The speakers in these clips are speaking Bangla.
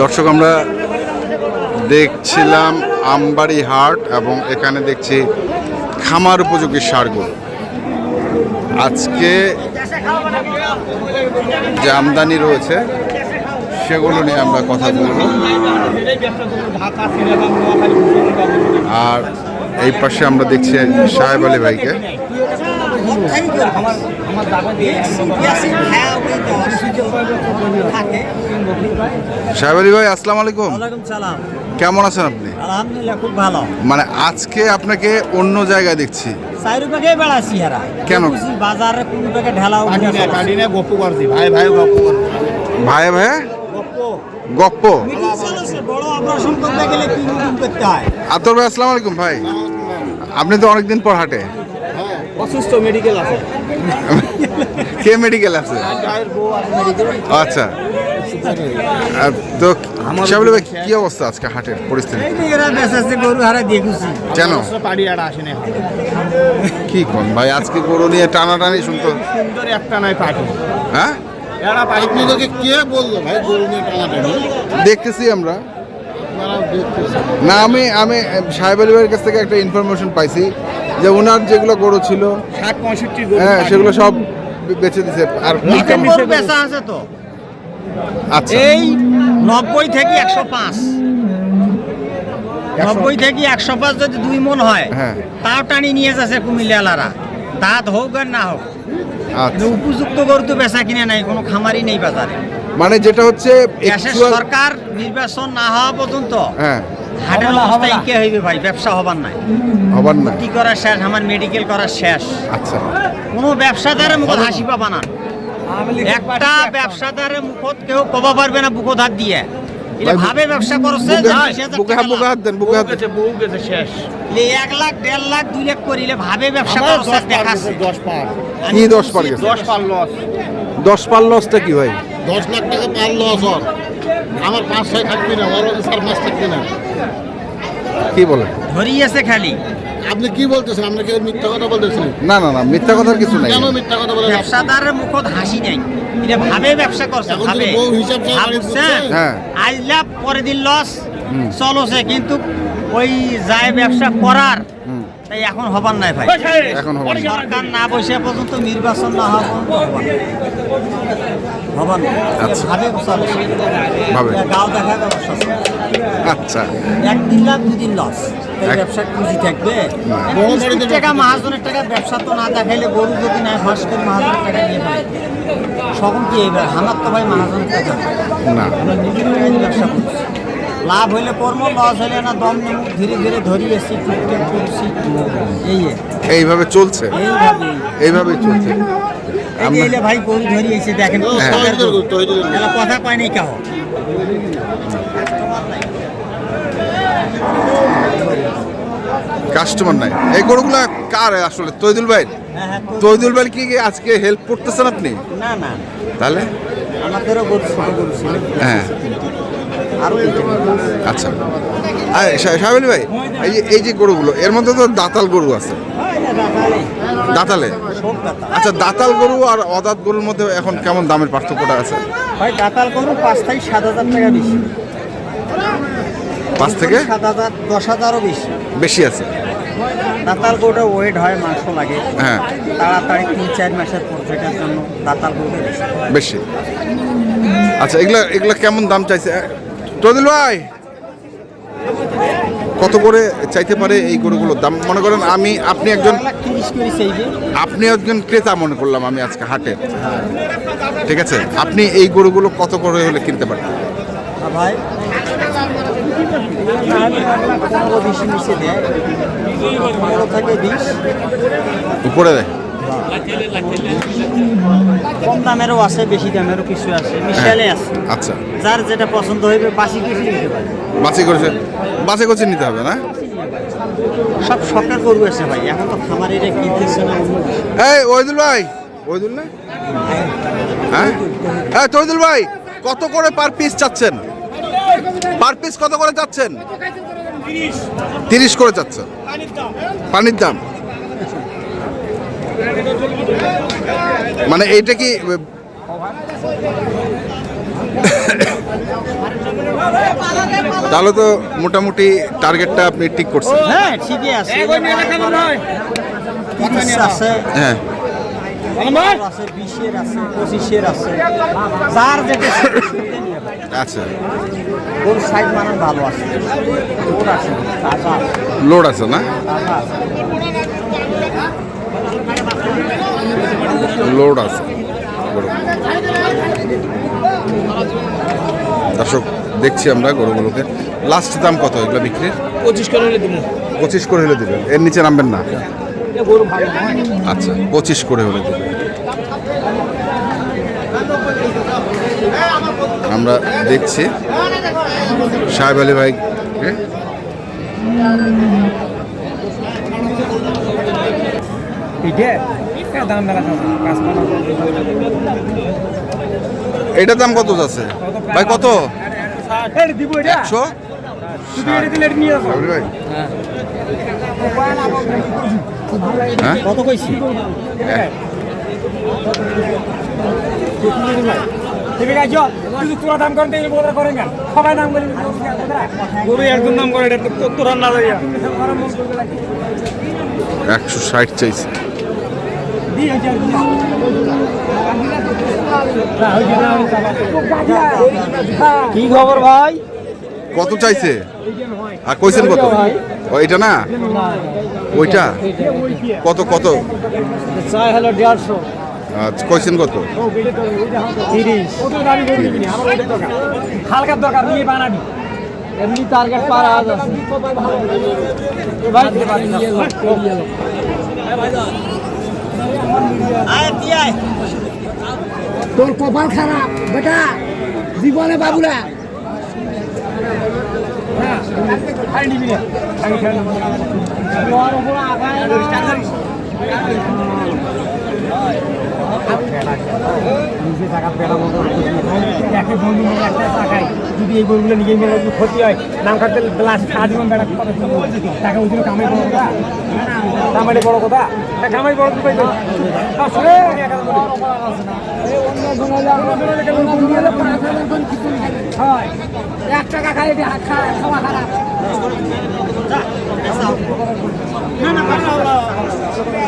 দর্শক, আমরা দেখছিলাম আমবাড়ি হাট এবং এখানে দেখছি খামার উপযোগী সারগুলো। আজকে যে আমদানি রয়েছে, সেগুলো নিয়ে আমরা কথা বলব। আর এই পাশে আমরা দেখছি সাহেব আলী ভাইকে। আলী ভাই আসসালামু আলাইকুম। কেমন আছেন আপনি? আলহামদুলিল্লাহ খুব ভালো। মানে আজকে আপনাকে অন্য জায়গায় দেখছি। বেড়াচ্ছি কেন? ভাই ভাই গপ্প মিটিং চলেছে বড় অপারেশন করতে গেলে কি করতে হয়? আতর ভাই আসসালামু আলাইকুম ভাই। আপনি তো অনেকদিন পর হাটে। অসুস্থ মেডিকেল আছে। কে মেডিকেল আছে? আচ্ছা। তো ভাই কি অবস্থা আজকে হাটের পরিস্থিতি? কেন? কি কোন ভাই আজকে গরু নিয়ে টানাটানি শুনতো? সুন্দর হ্যাঁ? এরা কে বলল ভাই গরু নিয়ে টানাটানি? দেখতেছি আমরা। না আমি আমি সাহেব আলী ভাইয়ের কাছ থেকে একটা ইনফরমেশন পাইছি। যে ওনার যেগুলো গরু ছিল ষাট পঁয়ষট্টি হ্যাঁ সেগুলো সব বেচে দিছে। আর বেচা আছে তো। আচ্ছা। এই নব্বই থেকে একশো পাঁচ। নব্বই থেকে একশো পাঁচ যদি দুই মন হয় হ্যাঁ। তাও টানি নিয়ে যাচ্ছে কুমিল্লালারা। দাঁত হোক আর না হোক। আচ্ছা। উপযুক্ত গরু তো বেচা কিনে নাই কোনো খামারই নেই বাজারে। মানে যেটা হচ্ছে সরকার নির্বাচন না হওয়া পর্যন্ত হ্যাঁ। হাটের অবস্থা ইকে হইবে ভাই ব্যবসা হবার নাই। হবার না কি করা শেষ আমার মেডিকেল করা শেষ। আচ্ছা। কোনো ব্যবসাদারের মুখত হাসি পাবা না। একটা ব্যবসাদারের মুখত কেউ কবা পারবে না দিয়ে। ভাবে ব্যবসা করছে এক লাখ দেড় লাখ দুই লাখ করিলে ভাবে ব্যবসা করছে দশ পার দেখাচ্ছে। দশ পার। কি দশ পার গেছে? দশ পার লস দশ পার লসটা কি ভাই? দশ লাখ টাকা পার লস আমার পাঁচ ছয় থাকবি না ওর চার পাঁচ থাকবি না। কি বলেন? ধরিয়েছে খালি। আপনি কি বলতেছেন? আপনি কি মিথ্যা কথা বলতেছেন না না না মিথ্যা কথা কিছু নাই। কেন মিথ্যা কথা বলে ব্যবসাদারের মুখত হাসি নাই। এটা ভাবে ব্যবসা করছে ভাবে। বউ হিসাব হ্যাঁ। আজ লাভ পরে দিন লস চলছে কিন্তু ওই যায় ব্যবসা করার হুম, তাই এখন হবার নাই ভাই। এখন হবার না। সরকার না বসে পর্যন্ত নির্বাচন না হওয়া হবার না। আচ্ছা। ভাবে গাও দেখা। আচ্ছা। একদিন লাভ দুদিন লস ব্যবসার পুঁজি থাকবে। টাকা মাহাজনের টাকা ব্যবসা তো না দেখাইলে গরু যদি নাই ফাঁস করে মাহাজনের টাকা নিয়ে সকল কি এইবার আমার তো ভাই মাহাজনের টাকা? না। আমরা নিজের ব্যবসা করছি। লাভ হইলে কর্ম লস হইলে না দম নেব ধীরে ধীরে ধরিয়েছি টুকটাক করছি। এই এইভাবে চলছে? এইভাবে চলছে। এলে ভাই গরু ধরিয়েছে দেখেন। এলা কথা কয় নাই কাহ। কাস্টমার নাই। এই গরুগুলা কার আসলে? তৈদুল ভাই? হ্যাঁ হ্যাঁ তৈদুল ভাই কি আজকে হেল্প করতেছেন আপনি? না না। তাহলে? আমাদেরও গরু হ্যাঁ। আচ্ছা। সাহেব ভাই এই যে এই যে গরুগুলো এর মধ্যে তো দাতাল গরু আছে। দাতালে। আচ্ছা দাতাল গরু আর অদাত গরুর মধ্যে এখন কেমন দামের পার্থক্যটা আছে? ভাই দাতাল গরু পাঁচ থেকে সাত হাজার টাকা বেশি। পাঁচ থেকে? সাত হাজার দশ হাজারও বেশি। বেশি আছে। দাতাল গরুটা ওয়েট হয় মাংস লাগে। হ্যাঁ। তাড়াতাড়ি তিন চার মাসের প্রজেক্টের জন্য দাতাল গরুটা বেশি। বেশি। আচ্ছা এগুলা এগুলা কেমন দাম চাইছে? তদিল ভাই। কত করে চাইতে পারে এই গরুগুলোর দাম? মনে করেন আমি আপনি একজন আপনি একজন ক্রেতা মনে করলাম আমি আজকে হাটে। ঠিক আছে? আপনি এই গরুগুলো কত করে হলে কিনতে পারেন? ভাই। থেকে বিশ। উপরে। দেয় কম দামেরও আছে বেশি দামেরও কিছু আছে। মিশালে আছে। আচ্ছা। যার যেটা পছন্দ হইবে বাসি কিছু নিতে পারে। বাছাই করেছে বাছাই করছে নিতে হবে না? সব শখের গরু আছে ভাই। এখন তো খামারিরা কিনতেছে না এই ওইদুল ভাই। ওইদুল না? হ্যাঁ? হ্যাঁ তৈদুল ভাই কত করে পার পিস চাচ্ছেন? পার পিস কত করে চাচ্ছেন? তিরিশ করে চাচ্ছেন। পানির দাম। মানে এইটা কি তাহলে তো মোটামুটি টার্গেটটা আপনি ঠিক করছেন। হ্যাঁ ঠিকই আছে। আছে। হ্যাঁ। বিশের আছে পঁচিশের আছে। যার আচ্ছা। মানে লোড আছে না? লোড আছে। দর্শক দেখছি আমরা গরুগুলোকে। লাস্ট দাম কত? এগুলো বিক্রির? পঁচিশ করে হলে দিব। পঁচিশ করে হলে দেবেন। এর নিচে নামবেন না? গরু ভালো নয় আচ্ছা পঁচিশ করে হলে দেবেন। আমরা দেখছি। সাহেব আলী ভাই ঠিক আছে দাম এটার দাম কত আছে ভাই কত? একশো? শুধু এটা দিলে নিয়ে আসো। ভাই। হ্যাঁ? কত কইছি? তুমি গাইছ কিন্তু তোরা দাম করেন এই বোধ করেন কেন সবাই দাম করেন গরু একজন দাম করে এটা তো তোরা না যাইয়া একশো ষাট চাইছে। কি খবর ভাই? কত চাইছে? আর কইছেন কত? ও এটা না? ওইটা? কত কত? আচ্ছা কইছেন কত? তিরিশ। হালকার দরকার নিয়ে বানাবি। এমনি টার্গেট পার আজ আছে। তোর কপাল খারাপ বেটা। জীবনে বাবুরা। নিজে টাকা পেলা মতো একে বন্ধু মিলে একটা টাকায় যদি এই গরুগুলো নিয়ে গেলে যদি ক্ষতি হয়, নাম কাটতে লাস্ট সারা জীবন বেড়া টাকা ওই জন্য কামাই বড় কথা? কামাই বড় কথা? কামাই বড় কথা টাকা খাই খাওয়া খারাপ।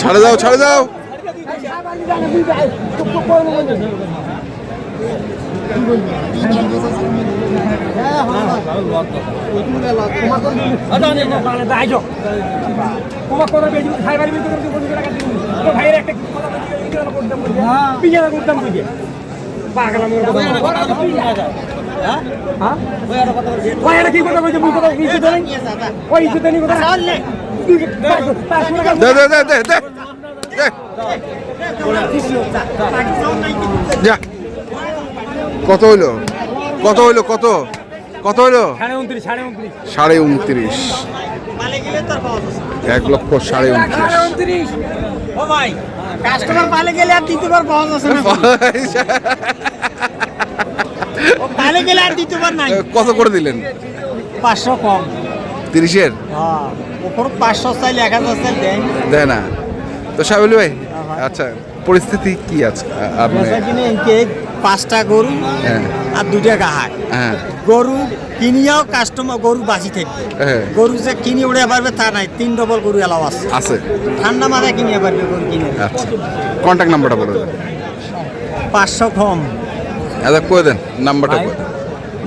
ছাড়ে কথা কথা কথা হ্যাঁ ওই এটা কি কথা কইছে মুই কথা দে দে দে দে দে। যা। কত হইল? কত হইল কত? কত হইল? সাড়ে উনত্রিশ। এক লক্ষ সাড়ে উনত্রিশ। উনত্রিশ কাস্টমার পালে গেলে আর দ্বিতীয়বার পাওয়া যাচ্ছে না পালে গেলে আর দ্বিতীয়বার নাই কত করে দিলেন? পাঁচশো কম। তিরিশের? হ্যাঁ। পাঁচশো চাইলে এক হাজার চাইলে দেয় দেয় না। তো সাহেব ভাই আচ্ছা পরিস্থিতি কি আছে আপনি পাঁচটা গরু হ্যাঁ। আর দুইটা গাহাক। হ্যাঁ। গরু কিনিয়াও কাস্টমার গরু বাঁচি থাকবে। হ্যাঁ। গরু যে কিনে উড়ে পারবে তা নাই তিন ডবল গরু এলাও আছে। আছে। ঠান্ডা মাথায় কিনিয়ে পারবে গরু কিনে। আচ্ছা। কন্ট্যাক্ট নাম্বারটা বলে দেন। পাঁচশো কম। আচ্ছা করে দেন নাম্বারটা করে দেন।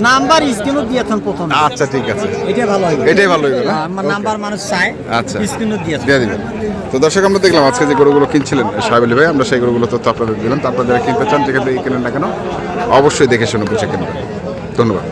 নাম্বার স্ক্রিনও দিয়েছেন প্রথম। আচ্ছা ঠিক আছে। এটা ভালো হবে এটাই ভালো হইবে আমার নাম্বার মানুষ চায় আচ্ছা। স্ক্রিনও দিয়েছেন দিয়ে দিবেন। তো দর্শক আমরা দেখলাম আজকে যে গরুগুলো কিনছিলেন সাহেব আলী ভাই আমরা সেই গরুগুলো তথ্য আপনাদের দিলাম। তারপর যারা কিনতে চান যেখান থেকে কিনেন না কেন অবশ্যই দেখে শুনে বুঝে কিনবেন। ধন্যবাদ।